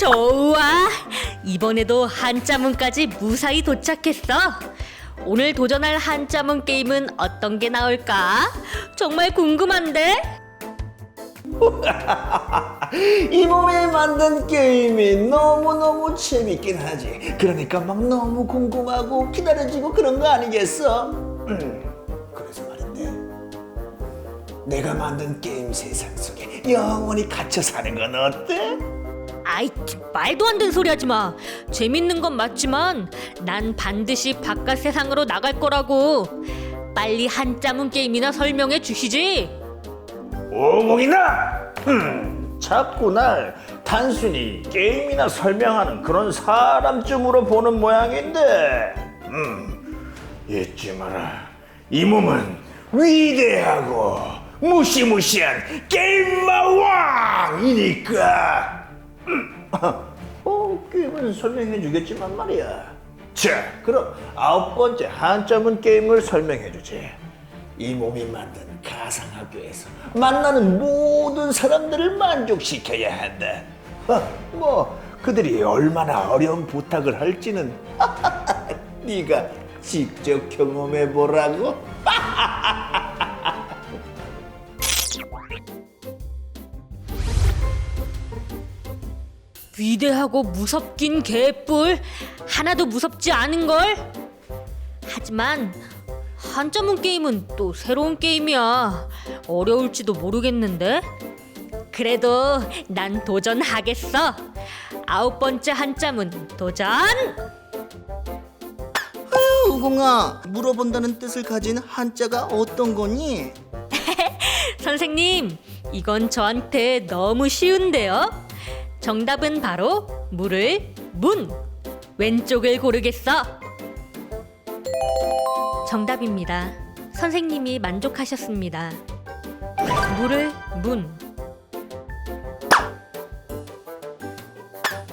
좋아. 이번에도 한자문까지 무사히 도착했어. 오늘 도전할 한자문 게임은 어떤 게 나올까? 정말 궁금한데? 이 몸에 만든 게임이 너무너무 재밌긴 하지. 그러니까 막 너무 궁금하고 기다려지고 그런 거 아니겠어? 음, 그래서 말인데. 내가 만든 게임 세상 속에 영원히 갇혀 사는 건 어때? 아이, 말도 안 되는 소리 하지 마. 재밌는 건 맞지만 난 반드시 바깥 세상으로 나갈 거라고. 빨리 한자문 게임이나 설명해 주시지. 오공이나? 음, 자꾸 날 단순히 게임이나 설명하는 그런 사람쯤으로 보는 모양인데 음, 잊지 마라 이 몸은 위대하고 무시무시한 게임마 왕이니까 음, 어, 게임은 설명해 주겠지만 말이야 자 그럼 아홉 번째 한자문 게임을 설명해 주지 이 몸이 만든 가상학교에서 만나는 모든 사람들을 만족시켜야 한다. 어, 뭐 그들이 얼마나 어려운 부탁을 할지는 네가 직접 경험해 보라고. 위대하고 무섭긴 개뿔 하나도 무섭지 않은 걸. 하지만 한자문 게임은 또 새로운 게임이야. 어려울지도 모르겠는데. 그래도 난 도전하겠어. 아홉 번째 한자문 도전. 우공아 물어본다는 뜻을 가진 한자가 어떤 거니? 선생님, 이건 저한테 너무 쉬운데요. 정답은 바로 물을 문. 왼쪽을 고르겠어. 정답입니다. 선생님이 만족하셨습니다. 물을 문.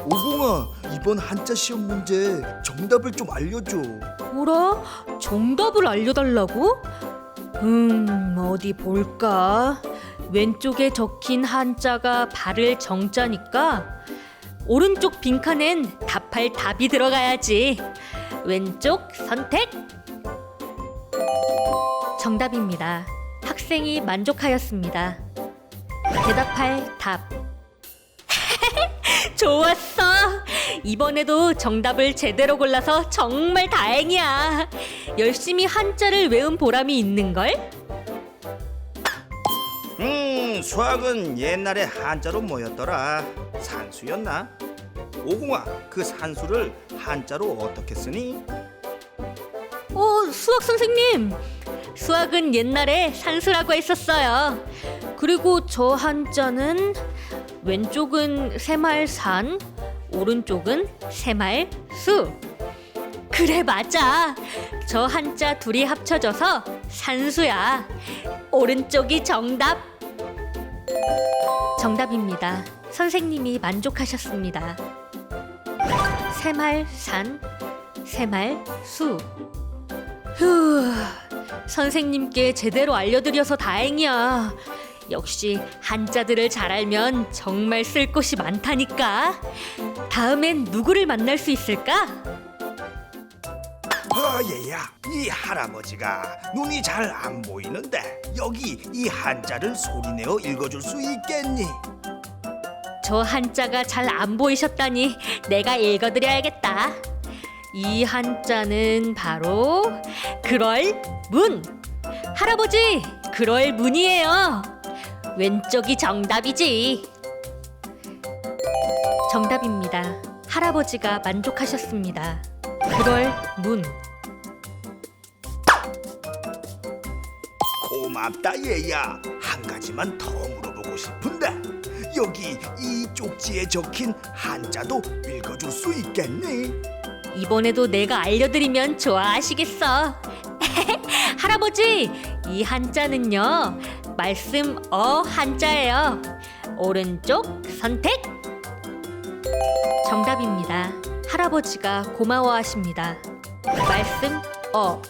우공아 이번 한자 시험 문제 정답을 좀 알려줘. 뭐라? 정답을 알려달라고? 음, 어디 볼까? 왼쪽에 적힌 한자가 발을 정자니까 오른쪽 빈칸엔 답할 답이 들어가야지. 왼쪽 선택. 정답입니다. 학생이 만족하였습니다. 대답할 답. 좋았어. 이번에도 정답을 제대로 골라서 정말 다행이야. 열심히 한자를 외운 보람이 있는 걸. 음, 수학은 옛날에 한자로 뭐였더라? 산수였나? 오공아, 그 산수를 한자로 어떻게 쓰니? 어, 수학 선생님. 수학은 옛날에 산수라고 했었어요. 그리고 저 한자는 왼쪽은 새말산, 오른쪽은 새말수. 그래 맞아. 저 한자 둘이 합쳐져서 산수야. 오른쪽이 정답. 정답입니다. 선생님이 만족하셨습니다. 새말 산, 새말 수. 휴, 선생님께 제대로 알려드려서 다행이야. 역시 한자들을 잘 알면 정말 쓸 곳이 많다니까. 다음엔 누구를 만날 수 있을까? 어, 얘야, 이 할아버지가 눈이 잘 안 보이는데 여기 이 한자를 소리내어 읽어줄 수 있겠니? 저 한자가 잘 안 보이셨다니 내가 읽어드려야겠다. 이 한자는 바로 그럴 문. 할아버지, 그럴 문이에요. 왼쪽이 정답이지. 정답입니다. 할아버지가 만족하셨습니다. 그럴 문. 고맙다 얘야. 한 가지만 더 물어보고 싶은데 여기 이 쪽지에 적힌 한자도 읽어줄 수 있겠니? 이번에도 내가 알려드리면 좋아하시겠어. 할아버지, 이 한자는요, 말씀 어 한자예요. 오른쪽 선택. 정답입니다. 할아버지가 고마워하십니다. 말씀 어.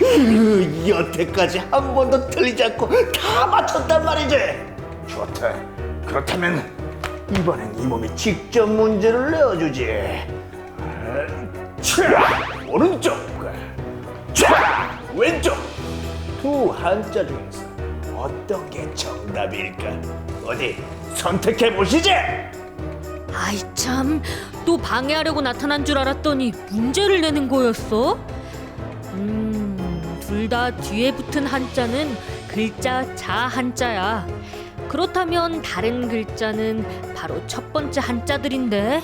으, 여태까지 한 번도 틀리지 않고 다 맞췄단 말이지. 좋다. 그렇다면 이번엔 이 몸이 직접 문제를 내어주지. 차 오른쪽, 차 왼쪽. 두 한자 중에서 어떤 게 정답일까? 어디 선택해 보시지. 아이 참, 또 방해하려고 나타난 줄 알았더니 문제를 내는 거였어? 음, 둘 다 뒤에 붙은 한자는 글자 자 한자야. 그렇다면 다른 글자는 바로 첫 번째 한자들인데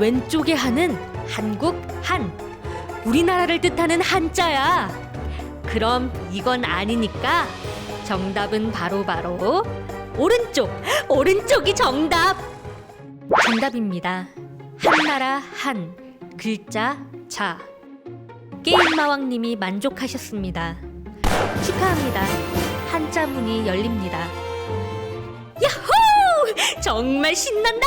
왼쪽의 한은 한국 한, 우리나라를 뜻하는 한자야. 그럼 이건 아니니까 정답은 바로 바로 오른쪽, 오른쪽이 정답. 정답입니다. 한나라 한 글자 자 게임마왕님이 만족하셨습니다. 축하합니다. 한자 문이 열립니다. 야호! 정말 신난다!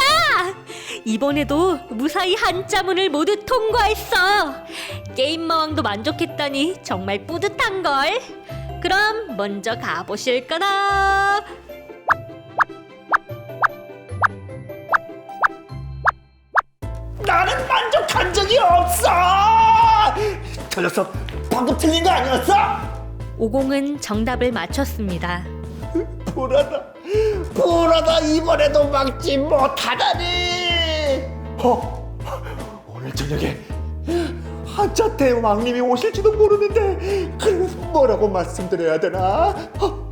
이번에도 무사히 한자 문을 모두 통과했어. 게임마왕도 만족했다니 정말 뿌듯한 걸. 그럼 먼저 가보실까나? 저 녀석 방금 틀린 거 아니었어? 오공은 정답을 맞췄습니다. 불하다, 불하다 이번에도 막지 못하다니. 어, 오늘 저녁에 한자 대왕님이 오실지도 모르는데 그래서 뭐라고 말씀드려야 되나? 어,